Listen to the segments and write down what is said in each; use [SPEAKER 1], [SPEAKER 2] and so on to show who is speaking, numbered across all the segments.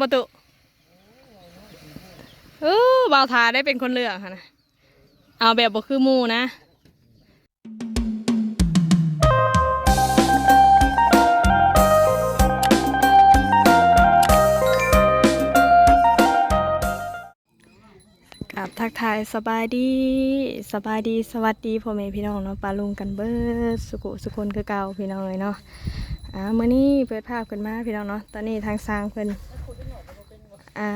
[SPEAKER 1] ประตูเออบาวทาได้เป็นคนเลือกค่ะนะเอาแบบบ่คือมูนะกับทักทายสบายดีสบายดีสวัสดีพ่อแม่พี่น้องเนาะปลาลุงกันเบิดสุกุสุคนคือเก่าพี่น้องเลยเนาะอ่าเมื้อนี้เปิดภาพกันมาพี่น้องเนาะตอนนี้ทางสร้างเพิ่น อ่า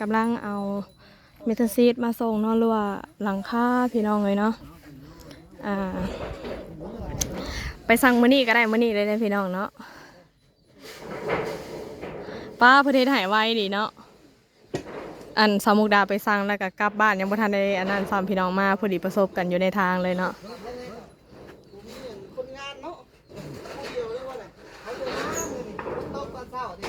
[SPEAKER 1] กำลังเอาเมทัลซีดมาส่งนาะหรือว่าหลังคาพี่น้องเลยเนาะอ่าไปสั่งมื้อนี้ก็ได้มื้อนี้เลยนะพี่น้องเนาะป้าประเทศหายไวดีเนาะอันสามุกดาไปสั่งแล้วก็กลับบ้านยังบ่ทันได้อันนั้นซ้ำพี่น้องมาพอดีประสบกันอยู่ในทางเลยเนาะ
[SPEAKER 2] คนงานเนาะเขาเดียวเรียกว่าอะไรเขาจะมามือนี่ต้องตอนเช้าดิ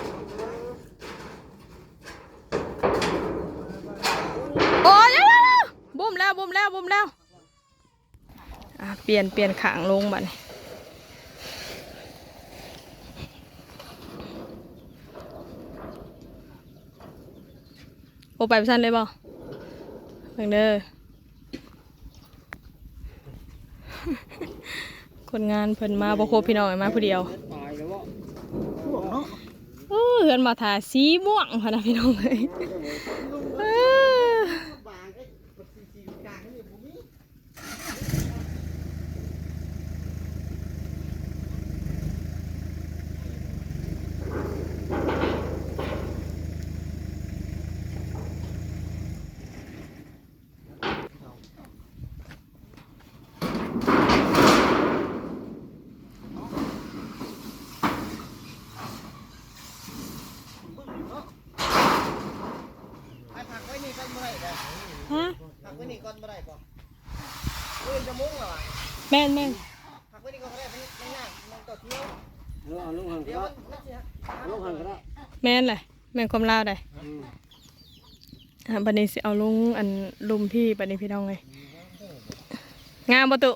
[SPEAKER 1] โอ้ยเร็วๆๆบุ้มแล้วบุ้มแล้วบุ้มแล้วอะ เปลี่ยนเปลี่ยนขางลงบัดนี้โอไปไปสั่นเลยบ่เพิ่งเด้อคนงานเพิ่นมาบ่ครบพี่น้องมาผู้เดียว
[SPEAKER 2] ตายแล้วว่าห่วงเนาะ
[SPEAKER 1] เออเฮือนมาทาสีม่วงพะนะพี่น้องเลยเออ
[SPEAKER 2] บางไอ้ปัดซีซีกลางนี่ผมมี ไอ้ผักไว้นี่ก่อนเมื่อไหร่เด้อ
[SPEAKER 1] ฮะ
[SPEAKER 2] ผักไว้นี่ก่อนเมื่อไหร่ก่อนเฮ้ยจะมุ้งเหรอวะ
[SPEAKER 1] แม่นแม่น
[SPEAKER 2] ผักไว้นี่ก่อนก็ได้มันไม่ง่ายมันต่อเที่ยว
[SPEAKER 3] เออเอาลูกหัน
[SPEAKER 2] เดี๋
[SPEAKER 3] ก็
[SPEAKER 2] ยว
[SPEAKER 3] ได้
[SPEAKER 2] มันสิฮะ
[SPEAKER 3] ลูกหันก็ได้
[SPEAKER 1] แม่นเลยแม่นความลาวได้
[SPEAKER 3] อืม
[SPEAKER 1] อะบัดนี้สิเอาลุงอันลุมพี่บัดนี้พี่น้องเลยงามประตู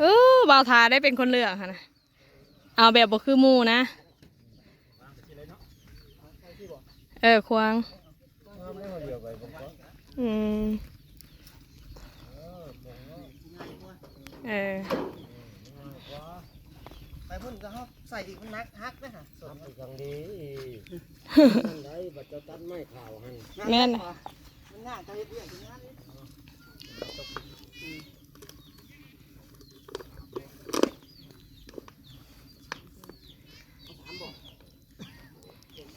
[SPEAKER 1] เออบ่าวทาได้เป็นคนเลือกค่ะนะเอาแบบบ่คือหมูนะ เออควาง อืมเออ
[SPEAKER 2] ไปพุ่นก็เขาใส่อีกมันนักฮักนะฮะสด
[SPEAKER 3] ทำไปจังดีนั่นได้บัดเจ้าตัดไม้ข่าวหัน
[SPEAKER 1] แม่นน่ะ
[SPEAKER 2] มันง่ายจะเฮ็ดเรื่องงานนี่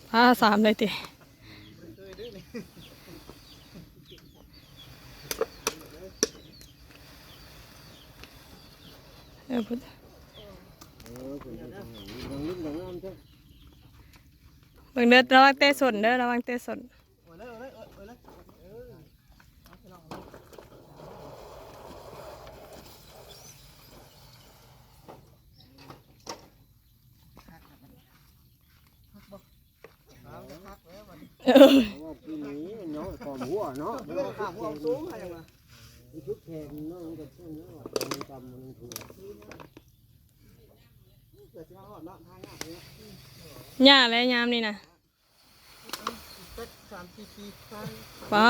[SPEAKER 1] ผ้าสามเลยติเออพุทธ
[SPEAKER 3] เออคุณจะทำอย่างนี้ดังนิดดังน้ำจ้ะ
[SPEAKER 1] เบิ่งเด้อระวังเตะสนเด้อระวังเตะสน
[SPEAKER 2] โอ้ยเลยโอ้ยเลยโอ้ยเลยเออเอาไปลองเอาไปเอาแล้วครับแล้วมัน
[SPEAKER 1] เออ
[SPEAKER 3] เพราะว่าปีนี้มันน้อยกว่าหัวเนาะ
[SPEAKER 2] เรื่องข้าวหัวสูงอะไรมา
[SPEAKER 3] มันชุดแขนเนาะมันเช่นนี้ว่ามันจำมันถูก
[SPEAKER 2] เกิดจะมาหอดเนาะทางง่ายเลย
[SPEAKER 1] หญ้าและยามนี่นะ
[SPEAKER 2] เป็ดสามสี่ปีทาง
[SPEAKER 1] ป้า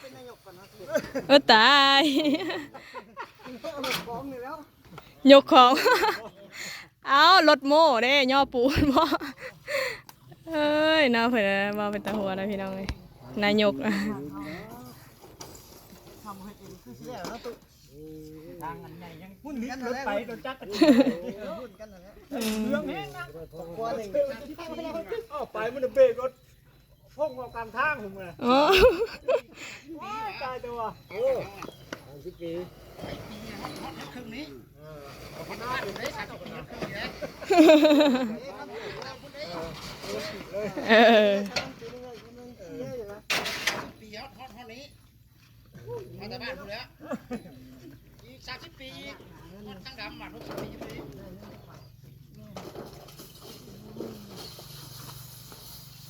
[SPEAKER 2] เป็นนายกก่อนนะเด็ก
[SPEAKER 1] เออตาย
[SPEAKER 2] เอารถฟ้องนี่แล้ว
[SPEAKER 1] ยกของ เอารถโม่เด้ย่อปูนบ่เอ้ยน่าเผื่อมาเป็นตาหัวนะพี่น้องเลยนายกนะ
[SPEAKER 2] ทำให้เองคือเสียแล้วตุ๊ทางอันใหญ่ยังหุ่นนี้รถไปโดนจักกันหุ่นกันนะเนี่ย
[SPEAKER 1] อืม
[SPEAKER 2] เรื่องแห้งนะกลัวหนึ่ง
[SPEAKER 4] อ้าวไปมันจะเบรกรถพุ่งออกกลางทางผมเลย
[SPEAKER 1] อ๋อ
[SPEAKER 4] ตายตัว
[SPEAKER 3] โอ้สามสิบปี
[SPEAKER 1] เออ
[SPEAKER 2] ปียอดฮอดฮอดนี้มาจากบ้านคุณแล้วอีก สามสิบปีฮอดทั้งดำมาทุกสิบปีปี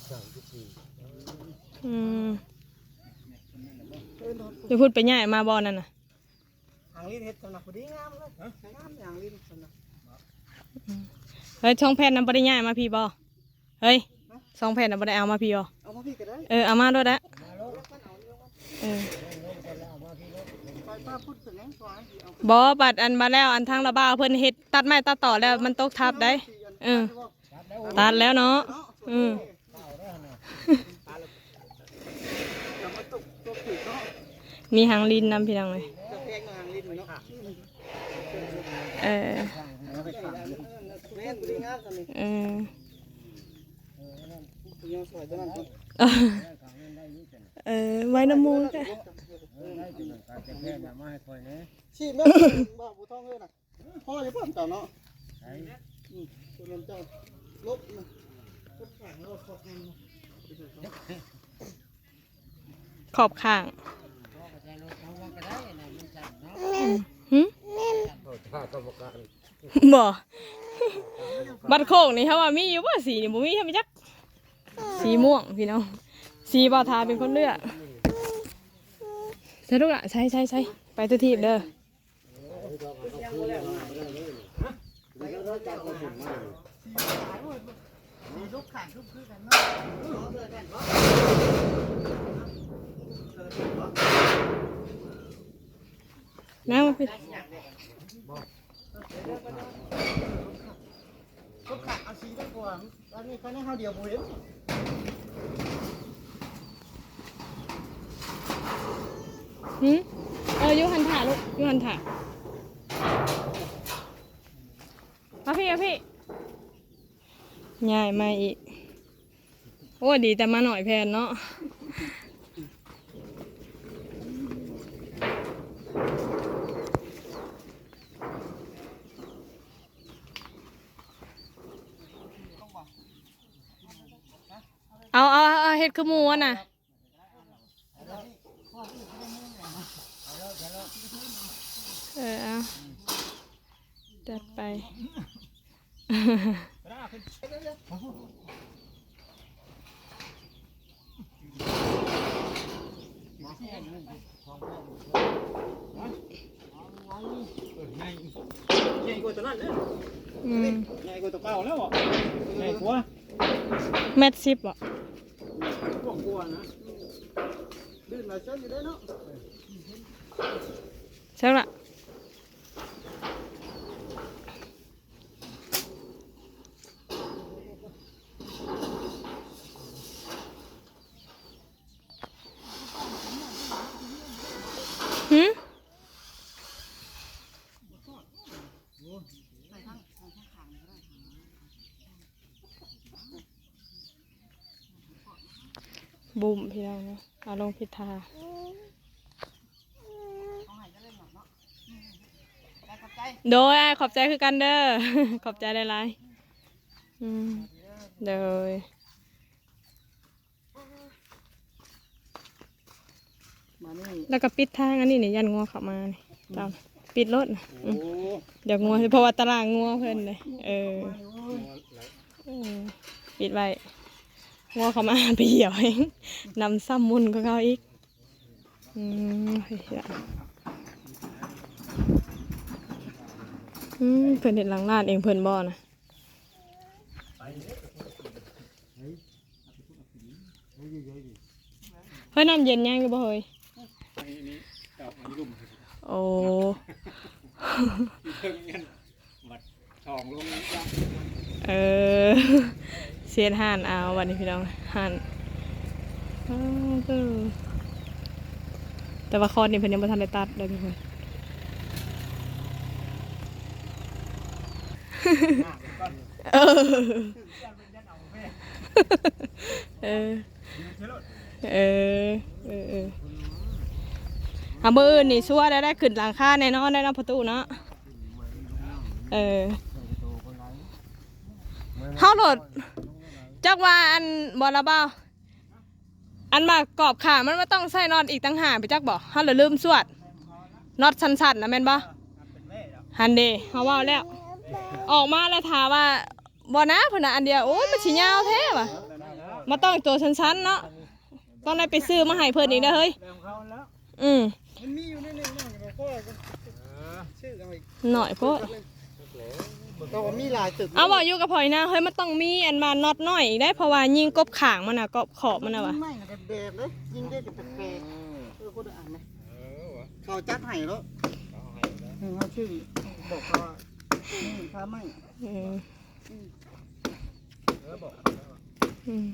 [SPEAKER 3] สามสิบปี
[SPEAKER 1] อืมจะพูดไปใหญ่มาบอนั่นน่ะ
[SPEAKER 2] หางลิ้นเห็ดสำนักพอดีงามเลยงามอย่างลิ้นสำนัก
[SPEAKER 1] เฮ้ยช่องแพทย์นั้นบ่ได้ใหญ่มาพี่บอเฮ้ยสองแผ่นน่ะบ่ได้เอามาพี่อ๋อ
[SPEAKER 2] เอามาพี่ก็ได้
[SPEAKER 1] เออเอามาด้วยนะเออ บอบัดอันมาแล้วอันทางระบ้าเพิ่นเฮ็ดตัดไม้ตัดต่อแล้วมันตกทับได้เออตัดแล้วเนาะอืม
[SPEAKER 2] มี
[SPEAKER 1] หางลินนำพี่น้องเลย
[SPEAKER 2] เอ
[SPEAKER 1] อเออ
[SPEAKER 2] ยังสวยจังนั้น
[SPEAKER 1] เออไว้น้ำมูกอะ
[SPEAKER 3] การจะแค่น่ะมาให้คอยนะ
[SPEAKER 2] ชีพแม่บ้าผู้ท้องเลยน่ะพ่อจะพ่อเจ้าเนาะ
[SPEAKER 3] ใช้
[SPEAKER 2] คุณลำเจ้าลบนะลบแข็งลบขอบแข็ง
[SPEAKER 1] ขอบข้าง
[SPEAKER 3] พ่อก็จะลดเอาว่าก็ได้นะมันสั่นเนาะ
[SPEAKER 1] หึ
[SPEAKER 3] โอ้ถ้ากรรมการ
[SPEAKER 1] บ่บัดโคกนี่เขาว่ามีอยู่ว่าสีนี่บ่มีใช่ไหมจัก สีม่วงพี่น้อง สีบาทาเป็นคนเลือกใช่ลูกละใช่ใช่ใช่ไปตัวทีบเด้อ
[SPEAKER 2] น้า
[SPEAKER 1] มาพี่
[SPEAKER 2] ลูกขาดเอาสีได้กว่า อันนี้เขาในข้าวเดียวบุเห็น
[SPEAKER 1] หึเออยูหันถ่าลูกยูหันถ่ามาพี่มาพี่ใหญ่มาอีก โอ้ดีแต่มาหน่อยแพนเนาะ เอาเอาเอาเฮ็ ดคือหมูอะน่ะเออเอาจัดไป
[SPEAKER 4] ใหญ่กว่าตัวนั้นเลย
[SPEAKER 1] อืม
[SPEAKER 4] ใหญ่กว่าตัวเก่าแล้วอะใหญ่กว่า
[SPEAKER 1] แมทซิปอะ
[SPEAKER 4] พว กกลัวนะ
[SPEAKER 2] ดื่มหลายเช้าอยู่ได้เนาะ
[SPEAKER 1] ใช่ บุ่มพี่น้องเนาะเอาลงพิธาโดยอ้ายขอบใจคือกันเด้อ ขอบใจหลายๆอืมโดย
[SPEAKER 2] มานี่
[SPEAKER 1] แล้วก็ปิดทางอันนี้นี่ยันงัวเข้ามานี่ตามปิดรถน่ะอืม
[SPEAKER 2] โอ้
[SPEAKER 1] เดี๋ยวงัวเพราะว่าตารางงัวเพิ่นเลยเออเออปิดไว้ งัวเขามาไปเหี่ยวเองนำซ้ำมุนก็เขาอีกอืมเฮ้ยอืมเพิ่นเห็นหลังร้านเองเพิ่นบ่นะเฮ้ยน้ำเย็นยังอยู่บ่เฮ้ยโอ้
[SPEAKER 4] เอ
[SPEAKER 1] อ อเสียนห่านเอาวันนี้พี่น้องห่านอ้าวเด้อแต่ว่าคอนี่เพิ่นยังบ่ทันได้ตัดเลยพี่เพิ่นเออเออเออเออเอออามืออื่นนี่ชัวร์ได้ได้ขึ้นหลังคาแน่นอนได้เนาะประตูเนาะเออเฮาโหลด จักว่าอันบอละเบ้าอันมากรอบขามันไม่ต้องใส่น็อตอีกตั้งหากไปจักบ่เฮาเลยลืมสวดน็อตสั้นๆนะแม่นบ่ฮันเดเฮาเว้าแล้ว ออกมาแล้วถามว่าบ่นะเพิ่นน่ะอันเดียวโอ้ยมันสิยาวแท้ว่ะมาต้องตัวสั้นๆเนาะต้องได้ไปซื้อมาให้เพิ่นอีกเด้อเฮ้ย
[SPEAKER 4] แล้วเขาแล้ว
[SPEAKER 1] อืม
[SPEAKER 2] มันมีอยู่ในนี้เนาะเดี๋ยวพ่อก็ชื่อเอาอีก
[SPEAKER 1] หน่อยโพด
[SPEAKER 2] ก็ว่ามีหลายตึก
[SPEAKER 1] เอาบอกอยู่กับพลอยนะเฮ้ยมันต้องมีอันมาน็อตหน่อยได้เพราะว่ายิงกบขางมันน่ะกบขอบมันน่ะวะ
[SPEAKER 2] ไม่นะแบบแบบเลยยิงได้จะแปลกๆเออคนอ่านนะเขาจัดให้แล้วเขาชื่อบอกเขาว่านี่ถ้าไม่
[SPEAKER 1] อืมอืม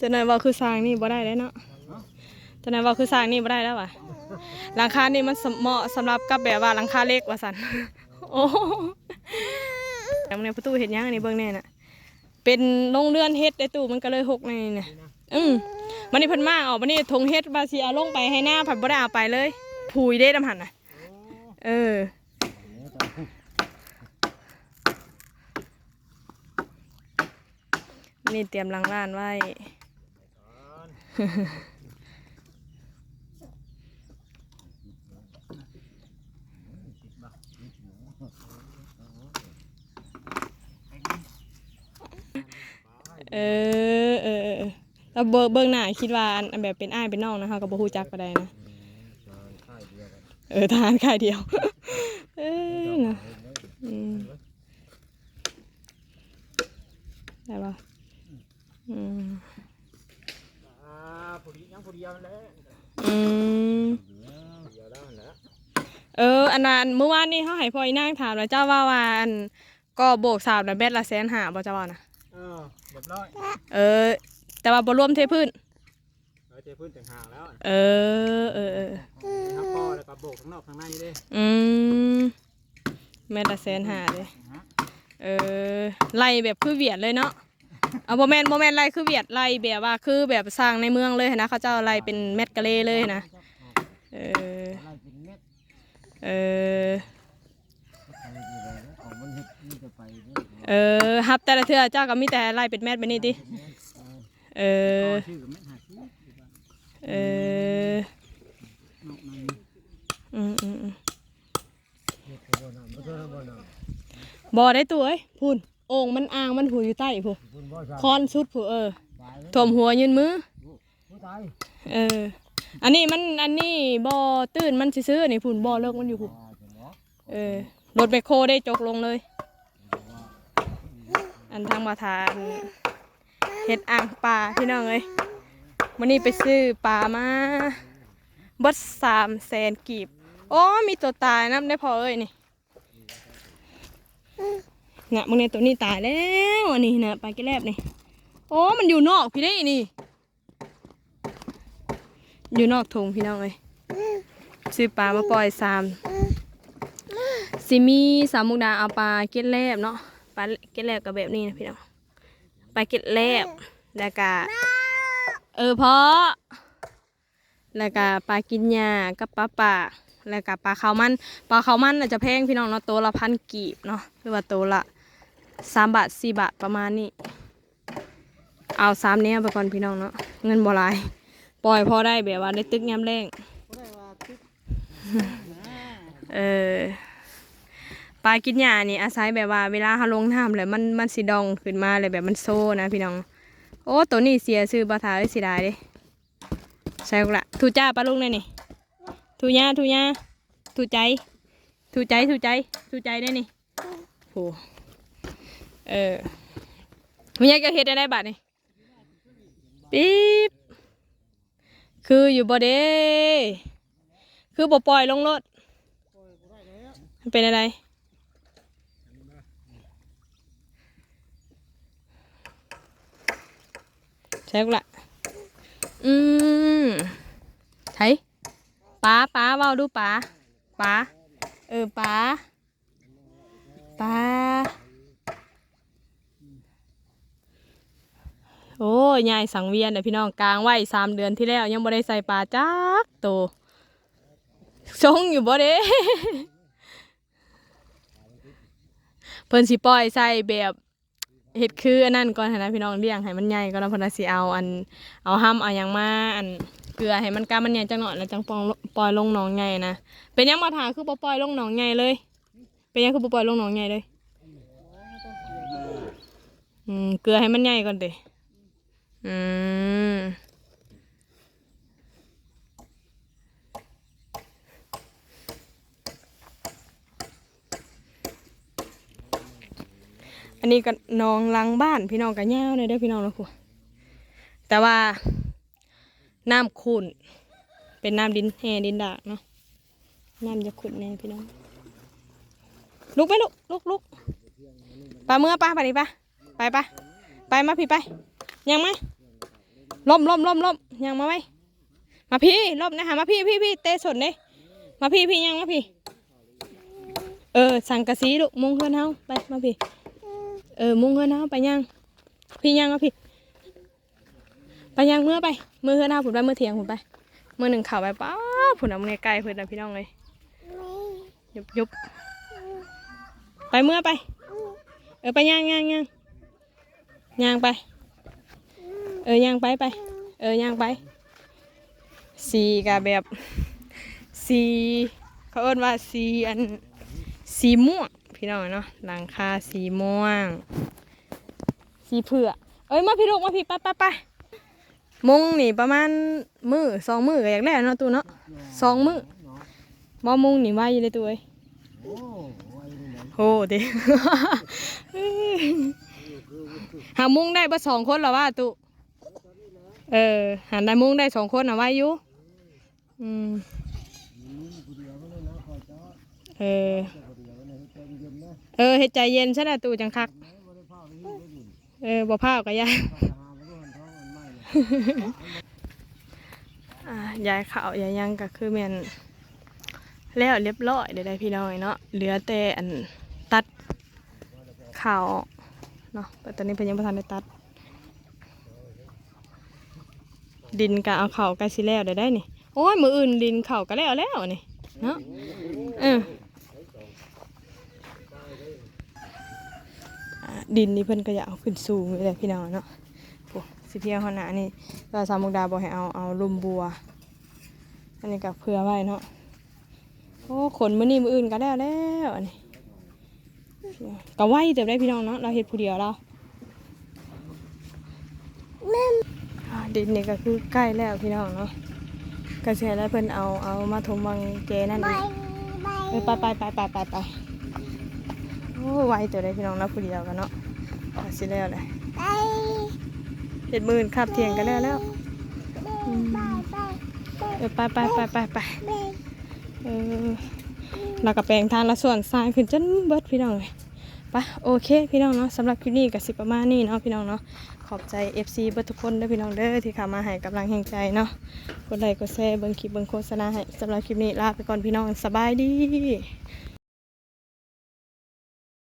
[SPEAKER 1] จะไหนายว่าคือสร้างนี่บ่ได้แล้วเนาะจะไหนายว่าคือสร้างนี่บ่ได้แล้ววะ หลังคานี่มันเหมาะสำหรับกับแบบว่าหลังคาเล็กว่าสันโอ้แต่ในประตูเห็นยังอันนี้เบิ่งแน่น่ะ เป็นโรงเรือนเฮ็ดได้ตู้มันก็เลยหกในนี่เนี่ยอืมมันนี่พิ่นมาออกมันนี่ทงเฮ็ดบาสิเอาลงไปให้หน้าผัดบด้าไปเลยผุยได้ดำหันน่ะ เออนี่เตรียมล้างร้านไว้ เออเออเออแล้วเบิ่งเบิ่งหน้าคิดว่าอันอันแบบเป็นอ้ายเป็นน้องนะคะก็บ่ฮู้จักปานใดนะเออทหานค่ายเดียว เออนะอืมได้ปะอืม
[SPEAKER 4] อ่าผู้ดียังผู้เดียวนั่นแหละ
[SPEAKER 1] อืม
[SPEAKER 4] เดียวแล้วนั่นแหละ
[SPEAKER 1] เออ อันนั้นเมื่อวานนี้เขาให้พ่ออีนางถามแล้วเจ้าว่าว่าอันก็โบกสาวนะแบตละแสนหาบ่เจ้าว่านะ
[SPEAKER 4] เออเรียบร้อย
[SPEAKER 1] เออ แต่ว่าบ่รวมเทพื้น
[SPEAKER 4] เออเทพื้นต่างหากแล้ว
[SPEAKER 1] เออเออเออ
[SPEAKER 4] ทับปอแล้วก็โบกข้างนอกข้างในเด้
[SPEAKER 1] อืมแม่ละแสนหาเลยเออไล่แบบคือเวียดเลยเนาะเอาโมแมนโมแมนไล่คือเวียดไล่แบบว่าคือแบบสร้างในเมืองเลยนะเขาเจ้าไล่เป็นเม็ดกะเลเลยนะเออเออ เออฮับแต่ละเทื่อเจ้าก็มีแต่ไล่เป็นแมทไปนี่ติเออ
[SPEAKER 2] ชื่อกับแม่หาชื่อ
[SPEAKER 1] เอออืมอืมอืมบอได้ตัวเอ้ยพูนโอ่งมันอ่างมันหูอยู่ใต้ผู้คอนสุดผู้เออถ่มหัวยืนมือเออ อันนี้มันอันนี้บอตื่นมันซื้อๆนี่พูนบอเลิกมันอยู่ผู้เออรถแบคโคได้จกลงเลย อันทางมาทานเห็ดอ่างปลาพี่น้องเอ้ยวันนี้ไปซื้อปลามาเบิดสามแสนกีบ โอ้ มีตัวตายน้ำได้พอเอ้ยนี่เนี่ยมึงเนี่ยตัวนี้ตายแล้วอันนี้นะปลาแก้แลบนี่ โอ้ มันอยู่นอกพี่ได้นี่ อยู่นอกทงพี่น้องเอ้ยซื้อปลามาปล่อยสามซิมีสามมุกดาเอาปลาเกล็ดแลบเนาะ ปลาเก็ดแลบกับแบบนี้นะพี่น้องปลาเก็ดแลบแล้วก็เออเพาะแล้วก็ปลากินหญ้ากับปลาปากแล้วก็ปลาขาวมันปลาขาวมันน่ะจะแพงพี่น้องเนาะตัวละพันกีบเนาะหรือว่าตัวละสามบาทสี่บาทประมาณนี้ เอาสามเนี้ยไปก่อนพี่น้องเนาะเงินบ่หลายปล่อยพอได้แบบว่าได้ตึกยามแรง
[SPEAKER 2] ก็ได้ว่าตึก
[SPEAKER 1] เออ ปลากินหญ้านี่อาศัยแบบว่าเวลาเขาลงน้ำแล้วมันมันสิดองขึ้นมาเลยแบบมันโซ่นะพี่น้อง โอ้ตัวนี้เสียซื้อปลาทาเอ้สิได้เด้ใช่ละทูจ้าปลาลุงเลยนี่ทูญ่าทูญ่าทูใจทูใจทูใจทูใจได้นี่โหเออคุณยายก็เฮ็ดได้ได้บัดนี่ปิ๊บคืออยู่บ่เด้คือบ่ปล่อยลงรถเป็นอะไร ช่กูละอืมใช่ป้าป้าเว้าดูป้าป้าเออป้าป้าโอ้ยยายสังเวียนเดี๋ยพี่น้องกลางไว้สามเดือนที่แล้ว ยังบ่ได้ใส่ปลาจักโตวชงอยู่บ่เด้ เพิ่นสิปล่อยใส่แบบ เห็ดคืออันนั้นก่อนหั้นนะพี่น้องเลี้ยงให้มันใหญ่ก่อนแล้วเพนนะสิเอาอันเอาห้ำเอาหยังมาอันเกลือให้มันกล้ามันใหญ่จังหน่อยแล้วจังปองปล่อยลงหนองใหญ่นะเป็นหยังมาถาคือบ่ปล่อยลงหนองใหญ่เลย เป็นหยังคือบ่ปล่อยลงหนองใหญ่เลยอืมเกลือให้มันใหญ่ก่อนเด้อืม อันนี้ก็หนองหลังบ้านพี่น้องกันแยาวเลยเด้พี่น้องนะครูแต่ว่าน้ำขุ่นเป็นน้ำดินแห่ดินดากเนาะน้ำจะขุ่นแน่พี่น้องลุกไหมลุกลุกลุกปลาเมื่อปลาไปดิปะไปปะไปมาพี่ไปยังไหมล่มล่มล่มล่มยังมาไหมมาพี่ล่มนะฮะมาพี่พี่พี่เตะสดเลยมาพี่พี่ยังมาพี่ เออ สั่งกระสีลูกมุงเฮือนเฮาไปมาพี่ เออมุงเฮือนเฮาไปยังพี่ยังเอาพี่ไปยังเมื่อไปมือเฮือนเฮาผุนไปมือเถียงผุนไปมือหนึ่งเข่าไปป้าผุนเอามือไกลเพื่อนนะพี่น้องเลยยุบยุบไปเมื่อไป เออไปย่างย่างย่างย่างไป เออย่างไปไปเออย่างไปสีกับแบบสีเขาเอิ้นว่าสีอันสีม่วง พี่น้องเนาะหลังคาสีม่วง สีเผือกเอ้ยมาพี่ลูกมาพี่ไปไปไปมุงนี่ประมาณมือสองมือก็อยากได้เนาะตูเนาะสองมือบ่มุงนี่ไว้อยู่เลยตัวเอ้ย
[SPEAKER 3] โอ้ไว้นี่นะ
[SPEAKER 1] โหเด้หามุงได้บ่สองคนเหรอว่าตุเออหาได้มุงได้สองคนเอาไว้อยู่อืม
[SPEAKER 3] นี่ผู้เดียวก็เลยนะขอจ้า
[SPEAKER 1] เอ
[SPEAKER 3] เอ
[SPEAKER 1] อเฮ็ดใจเย็นซะนะตู่จังคัก
[SPEAKER 3] เอ
[SPEAKER 1] อบ่พาวก็ยา
[SPEAKER 3] ข้าวหาไม่รู้หันท้องยา
[SPEAKER 1] ยายขาวยายยังก็คือม่นแล้วเรียบร้อยเดี๋ยวได้พี่น้อยเนาะเหลือแต่อันตัดข่าวเนาะแต่ตอนนี้เพิ่นยังบ่ทันได้ตัด ดินก็เอาเข่าใกล้สิแล้วได้ได้นี่โอ้ยมืออื่นดินเข่าก็แล้วแล้วนี่เนาะเอออ่า ดินนี่เพิ่นก็อยากเอาขึ้นสูงเลยแหละพี่น้องเนาะโอ้สิเพียงขนาดนี้ก็สามมุกดาบอกให้เอาเอาลุมบัว อันนี้ก็เผื่อไว้เนาะโอ้ขนมือนี่มืออื่นก็แล้วแล้วอันนี้ก็ไหวเต็มได้พี่น้องเนาะเราเฮ็ดผู้เดียวเราอ่าดินนี่ก็คือใกล้แล้วพี่น้องเนาะก็เสียแล้วเพิ่นเอาเอามาถมวังเจนั่นเองเออไปไปไปไปไปไปโอ้ไหวเต็มได้พี่น้องเราผู้เดียวกันเนาะ ก็สิแล้วเลยเฮ็ดมืออื่นคาบเที่ยงกันแล้วแล้วอืมเออไปไปไปไปไปเออแล้วก็แปลงทางละส่วนทรายขึ้นจนเบิดพี่น้องเลยไปะโอเคพี่น้องเนาะสำหรับคลิปนี้ก็สิประมาณนี้เนาะพี่น้องเนาะขอบใจ FC เบิดทุกคนเด้อพี่น้องเด้อที่เข้ามาให้กำลังแห่งใจเนาะกดไลค์กดแชร์เบิ่งคลิปเบิ่งโฆษณาให้สำหรับคลิปนี้ลาไปก่อนพี่น้องสบายดี